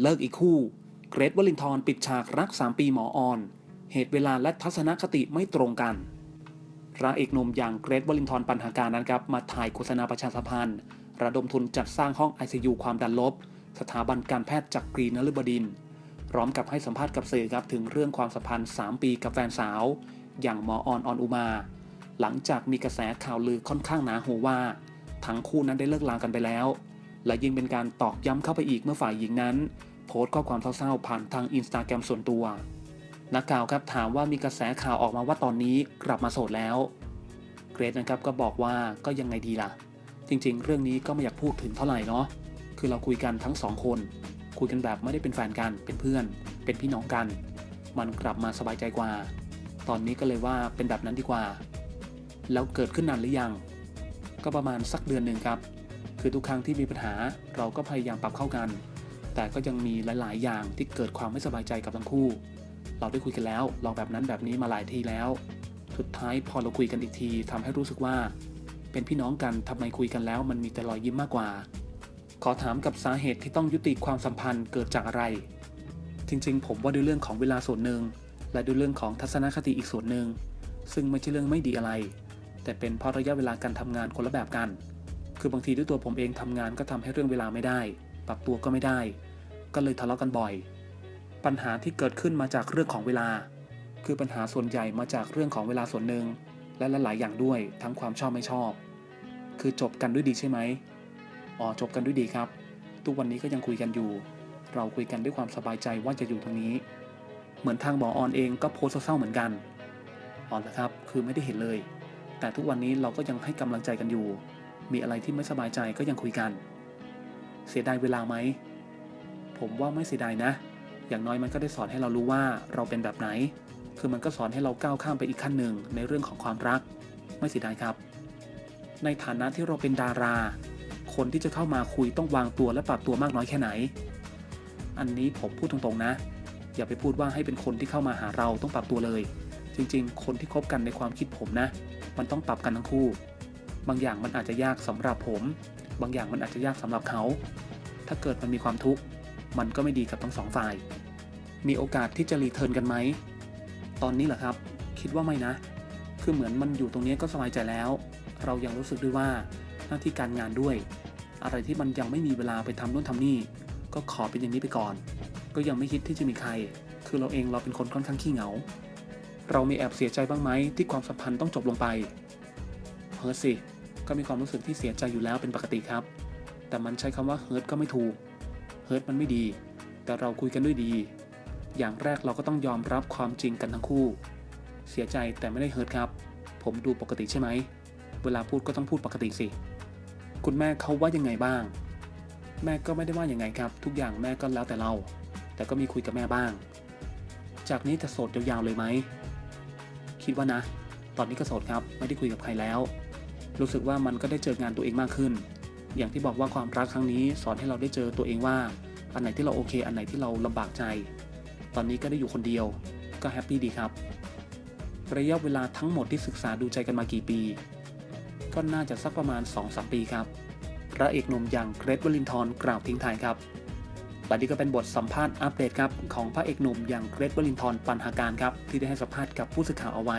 เลิกอีกคู่ เกรทวลินทรปิดฉากรัก 3 ปีหมอออน เหตุเวลาและทัศนคติไม่ตรงกันพระเอกหนุ่มอย่างเกรทวลินทรปัญหาการนั้นครับ มาถ่ายโฆษณาประชาสัมพันธ์ ระดมทุนจัดสร้างห้อง ICU ความดันลบ สถาบันการแพทย์จักรีนฤบดิน พร้อมกับให้สัมภาษณ์กับสื่อครับถึงเรื่องความสัมพันธ์ 3 ปีกับแฟนสาว อย่างหมอออนออนอุมา หลังจากมีกระแสข่าวลือค่อนข้างหนาหูว่า ทั้งคู่นั้นได้เลิกลากันไปแล้ว และยิ่งเป็นการตอกย้ำเข้าไปอีกเมื่อฝ่ายหญิงนั้น โพสต์ข้อความเศร้าๆผ่านทางอินสตาแกรมส่วนตัว นักข่าวครับถามว่ามีกระแสข่าวออกมาว่าตอนนี้กลับมาโสดแล้ว เกรซนะครับก็บอกว่าก็ยังไงดีล่ะ จริงๆ เรื่องนี้ก็ไม่อยากพูดถึงเท่าไหร่เนาะคือเราคุยกันทั้งสองคน คุยกันแบบไม่ได้เป็นแฟนกันเป็นเพื่อน เป็นพี่น้องกัน มันกลับมาสบายใจกว่า ตอนนี้ก็เลยว่าเป็นแบบนั้นดีกว่า แล้วเกิดขึ้นนานหรือยัง ก็ประมาณสักเดือนหนึ่งครับ คือทุกครั้งที่มีปัญหาเราก็พยายามปรับเข้ากัน แต่ก็ยังมีหลาย ๆ อย่างที่เกิดความไม่สบายใจกับทั้งคู่ เราได้คุยกันแล้วลองแบบนั้นแบบนี้มาหลายทีแล้ว สุดท้ายพอเราคุยกันอีกทีทำให้รู้สึกว่า เป็นพี่น้องกันทำไมคุยกันแล้ว มันมีแต่รอยยิ้มมากกว่า ขอถามกับสาเหตุที่ต้องยุติความสัมพันธ์เกิดจากอะไร จริง ๆ ผมว่าด้วยเรื่องของเวลาส่วนหนึ่ง และด้วยเรื่องของทัศนคติอีกส่วนหนึ่ง ซึ่งไม่ใช่เรื่องไม่ดีอะไร แต่เป็นเพราะระยะเวลาการทำงานคนละแบบกัน คือบางทีด้วยตัวผมเองทำงานก็ทำให้เรื่องเวลาไม่ได้ ปรับตัวก็ไม่ได้ ก็เลยทะเลาะกันบ่อย ปัญหาที่เกิดขึ้นมาจากเรื่องของเวลา คือปัญหาส่วนใหญ่มาจากเรื่องของเวลาส่วนหนึ่ง และหลายๆอย่างด้วยทั้งความชอบไม่ชอบ คือจบกันด้วยดีใช่ไหมอ๋อจบกันด้วยดีครับ ทุกวันนี้ก็ยังคุยกันอยู่ เราคุยกันด้วยความสบายใจว่าจะอยู่ตรงนี้ เหมือนทางหมอออนเองก็โพสเศร้าๆเหมือนกันอ๋อเหรอครับ คือไม่ได้เห็นเลย แต่ทุกวันนี้เราก็ยังให้กำลังใจกันอยู่ มีอะไรที่ไม่สบายใจก็ยังคุยกัน เสียดายเวลาไหม ผมว่าไม่เสียดายนะ อย่างน้อยมันก็ได้สอนให้เรารู้ว่าเราเป็นแบบไหน คือมันก็สอนให้เราก้าวข้ามไปอีกขั้นหนึ่งในเรื่องของความรัก ไม่เสียดายครับ ในฐานะที่เราเป็นดารา คนที่จะเข้ามาคุยต้องวางตัวและปรับตัวมากน้อยแค่ไหน อันนี้ผมพูดตรงๆนะ อย่าไปพูดว่าให้เป็นคนที่เข้ามาหาเราต้องปรับตัวเลย จริงๆ คนที่คบกันในความคิดผมนะ มันต้องปรับกันทั้งคู่ บางอย่างมันอาจจะยากสำหรับผม บางอย่างมันอาจจะยากสำหรับเขา ถ้าเกิดมันมีความทุกข์ มันก็ไม่ดีกับทั้งสองฝ่าย มีโอกาสที่จะรีเทิร์นกันไหม ตอนนี้เหรอครับ คิดว่าไม่นะ คือเหมือนมันอยู่ตรงนี้ก็สบายใจแล้ว เรายังรู้สึกด้วยว่าหน้าที่การงานด้วย อะไรที่มันยังไม่มีเวลาไปทำนู่นทำนี่ ก็ขอเป็นอย่างนี้ไปก่อน ก็ยังไม่คิดที่จะมีใคร คือเราเองเราเป็นคนค่อนข้างขี้เหงา เรามีแอบเสียใจบ้างไหมที่ความสัมพันธ์ต้องจบลงไปเฮิร์สิ ก็มีความรู้สึกที่เสียใจอยู่แล้วเป็นปกติครับ แต่มันใช้คำว่าเฮิร์ตก็ไม่ถูกเฮิร์ตมันไม่ดี แต่เราคุยกันด้วยดี อย่างแรกเราก็ต้องยอมรับความจริงกันทั้งคู่ เสียใจแต่ไม่ได้เฮิร์ตครับ ผมดูปกติใช่ไหม เวลาพูดก็ต้องพูดปกติสิ คุณแม่เขาว่ายังไงบ้าง แม่ก็ไม่ได้ว่ายังไงครับ ทุกอย่างแม่ก็แล้วแต่เรา แต่ก็มีคุยกับแม่บ้าง จากนี้จะโสดยาวๆเลยไหม คิดว่านะ ตอนนี้ก็โสดครับ ไม่ได้คุยกับใครแล้ว รู้สึกว่ามันก็ได้เจองานตัวเองมากขึ้น อย่างที่บอกว่าความรักครั้งนี้สอนให้เราได้เจอตัวเองว่า อันไหนที่เราโอเค อันไหนที่เราลำบากใจ ตอนนี้ก็ได้อยู่คนเดียว ก็แฮปปี้ดีครับ ระยะเวลาทั้งหมดที่ศึกษาดูใจกันมากี่ปี ก็น่าจะสักประมาณ2-3ปีครับ พระเอกหนุ่มอย่างเกรทวลินทร์กล่าวทิ้งท้ายครับและนี่ก็เป็นบทสัมภาษณ์อัปเดตครับของพระเอกหนุ่มอย่างเกรทวลินทร์ปัญหาการครับที่ได้ให้สัมภาษณ์กับผู้สื่อข่าวเอาไว้